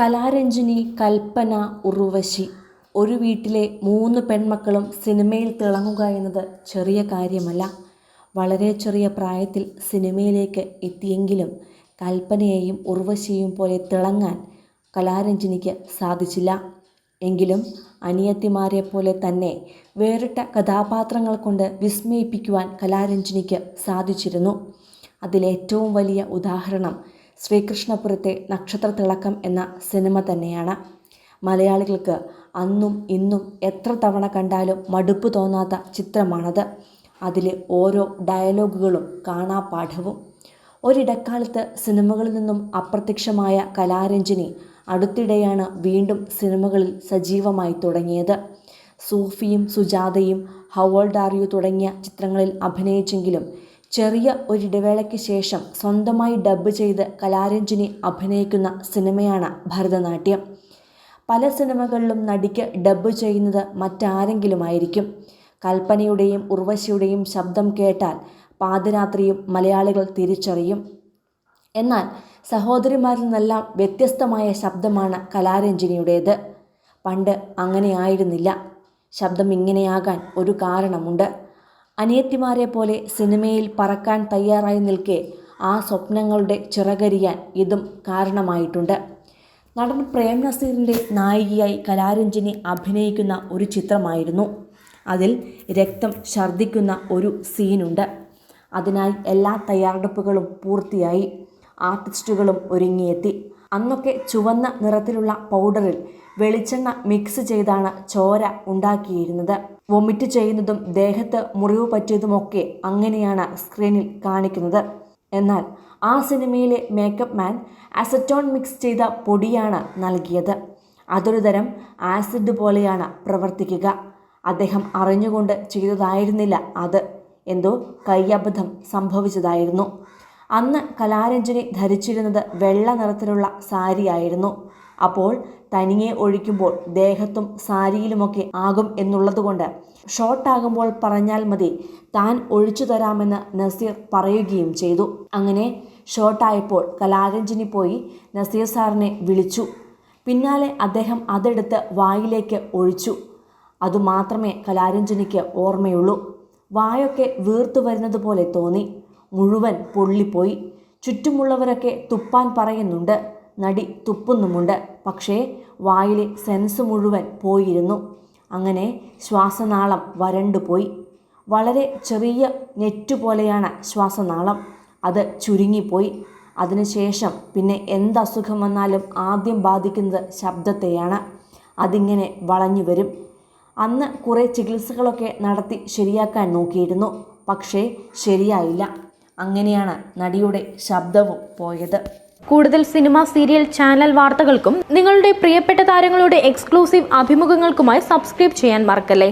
കലാരഞ്ജിനി കൽപ്പന ഉർവശി. ഒരു വീട്ടിലെ മൂന്ന് പെൺമക്കളും സിനിമയിൽ തിളങ്ങുക എന്നത് ചെറിയ കാര്യമല്ല. വളരെ ചെറിയ പ്രായത്തിൽ സിനിമയിലേക്ക് എത്തിയെങ്കിലും കൽപ്പനയെയും ഉർവശിയും പോലെ തിളങ്ങാൻ കലാരഞ്ജിനിക്ക് സാധിച്ചില്ല. എങ്കിലും അനിയത്തിമാരെ പോലെ തന്നെ വേറിട്ട കഥാപാത്രങ്ങൾ കൊണ്ട് വിസ്മയിപ്പിക്കുവാൻ കലാരഞ്ജിനിക്ക് സാധിച്ചിരുന്നു. അതിലേറ്റവും വലിയ ഉദാഹരണം ശ്രീകൃഷ്ണപുരത്തെ നക്ഷത്ര തിളക്കം എന്ന സിനിമ തന്നെയാണ്. മലയാളികൾക്ക് അന്നും ഇന്നും എത്ര തവണ കണ്ടാലും മടുപ്പ് തോന്നാത്ത ചിത്രമാണത്. അതിലെ ഓരോ ഡയലോഗുകളും കാണാപാഠവും. ഒരിടക്കാലത്ത് സിനിമകളിൽ നിന്നും അപ്രത്യക്ഷമായ കലാരഞ്ജിനി അടുത്തിടെയാണ് വീണ്ടും സിനിമകളിൽ സജീവമായി തുടങ്ങിയത്. സൂഫിയും സുജാതയും ഹവോൾഡ് ആർ തുടങ്ങിയ ചിത്രങ്ങളിൽ അഭിനയിച്ചെങ്കിലും ചെറിയ ഒരിടവേളയ്ക്ക് ശേഷം സ്വന്തമായി ഡബ്ബ് ചെയ്ത് കലാരഞ്ജിനി അഭിനയിക്കുന്ന സിനിമയാണ് ഭരതനാട്യം. പല സിനിമകളിലും നടിക്ക് ഡബ്ബ് ചെയ്യുന്നത് മറ്റാരെങ്കിലുമായിരിക്കും. കൽപ്പനയുടെയും ഉർവശിയുടെയും ശബ്ദം കേട്ടാൽ പാതിരാത്രിയും മലയാളികൾ തിരിച്ചറിയും. എന്നാൽ സഹോദരിമാരിൽ നിന്നെല്ലാം വ്യത്യസ്തമായ ശബ്ദമാണ് കലാരഞ്ജിനിയുടേത്. പണ്ട് അങ്ങനെയായിരുന്നില്ല. ശബ്ദം ഇങ്ങനെയാകാൻ ഒരു കാരണമുണ്ട്. അനിയത്തിമാരെ പോലെ സിനിമയിൽ പറക്കാൻ തയ്യാറായി നിൽക്കെ ആ സ്വപ്നങ്ങളുടെ ചിറകരിയാൻ ഇതും കാരണമായിട്ടുണ്ട്. നടൻ പ്രേം നസീറിന്റെ നായികയായി കലാരഞ്ജിനി അഭിനയിക്കുന്ന ഒരു ചിത്രമായിരുന്നു. അതിൽ രക്തം ഛർദ്ദിക്കുന്ന ഒരു സീനുണ്ട്. അതിനായി എല്ലാ തയ്യാറെടുപ്പുകളും പൂർത്തിയായി. ആർട്ടിസ്റ്റുകളും ഒരുങ്ങിയെത്തി. അന്നൊക്കെ ചുവന്ന നിറത്തിലുള്ള പൗഡറിൽ വെളിച്ചെണ്ണ മിക്സ് ചെയ്താണ് ചോര ഉണ്ടാക്കിയിരുന്നത്. വൊമിറ്റ് ചെയ്യുന്നതും ദേഹത്ത് മുറിവ് പറ്റിയതുമൊക്കെ അങ്ങനെയാണ് സ്ക്രീനിൽ കാണിക്കുന്നത്. എന്നാൽ ആ സിനിമയിലെ മേക്കപ്പ് മാൻ അസറ്റോൺ മിക്സ് ചെയ്ത പൊടിയാണ് നൽകിയത്. അതൊരു തരം ആസിഡ് പോലെയാണ് പ്രവർത്തിക്കുക. അദ്ദേഹം അറിഞ്ഞുകൊണ്ട് ചെയ്തതായിരുന്നില്ല അത്. എന്തോ കയ്യബദ്ധം സംഭവിച്ചതായിരുന്നു. അന്ന് കലാരഞ്ജനി ധരിച്ചിരുന്നത് വെള്ള നിറത്തിലുള്ള സാരിയായിരുന്നു. അപ്പോൾ തനിയെ ഒഴിക്കുമ്പോൾ ദേഹത്തും സാരിയിലുമൊക്കെ ആകും എന്നുള്ളതുകൊണ്ട് ഷോർട്ടാകുമ്പോൾ പറഞ്ഞാൽ മതി താൻ ഒഴിച്ചു തരാമെന്ന് നസീർ പറയുകയും ചെയ്തു. അങ്ങനെ ഷോർട്ടായപ്പോൾ കലാരഞ്ജനി പോയി നസീർ സാറിനെ വിളിച്ചു. പിന്നാലെ അദ്ദേഹം അതെടുത്ത് വായിലേക്ക് ഒഴിച്ചു. അതുമാത്രമേ കലാരഞ്ജനിക്ക് ഓർമ്മയുള്ളൂ. വായൊക്കെ വീർത്തു വരുന്നത് പോലെ തോന്നി. മുഴുവൻ പൊള്ളിപ്പോയി. ചുറ്റുമുള്ളവരൊക്കെ തുപ്പാൻ പറയുന്നുണ്ട്. നടി തുപ്പുന്നുമുണ്ട്. പക്ഷേ വായിലെ സെൻസ് മുഴുവൻ പോയിരുന്നു. അങ്ങനെ ശ്വാസനാളം വരണ്ടുപോയി. വളരെ ചെറിയ നെറ്റ് പോലെയാണ് ശ്വാസനാളം. അത് ചുരുങ്ങിപ്പോയി. അതിനുശേഷം പിന്നെ എന്തസുഖം വന്നാലും ആദ്യം ബാധിക്കുന്നത് ശബ്ദത്തെയാണ്. അതിങ്ങനെ വളഞ്ഞു വരും. അന്ന് കുറേ ചികിത്സകളൊക്കെ നടത്തി ശരിയാക്കാൻ നോക്കിയിരുന്നു. പക്ഷേ ശരിയായില്ല. അങ്ങനെയാണ് നടിയുടെ ശബ്ദവും പോയത്. കൂടുതൽ സിനിമ സീരിയൽ ചാനൽ വാർത്തകൾക്കും നിങ്ങളുടെ പ്രിയപ്പെട്ട താരങ്ങളുടെ എക്സ്ക്ലൂസീവ് അഭിമുഖങ്ങൾക്കുമായി സബ്സ്ക്രൈബ് ചെയ്യാൻ മറക്കല്ലേ?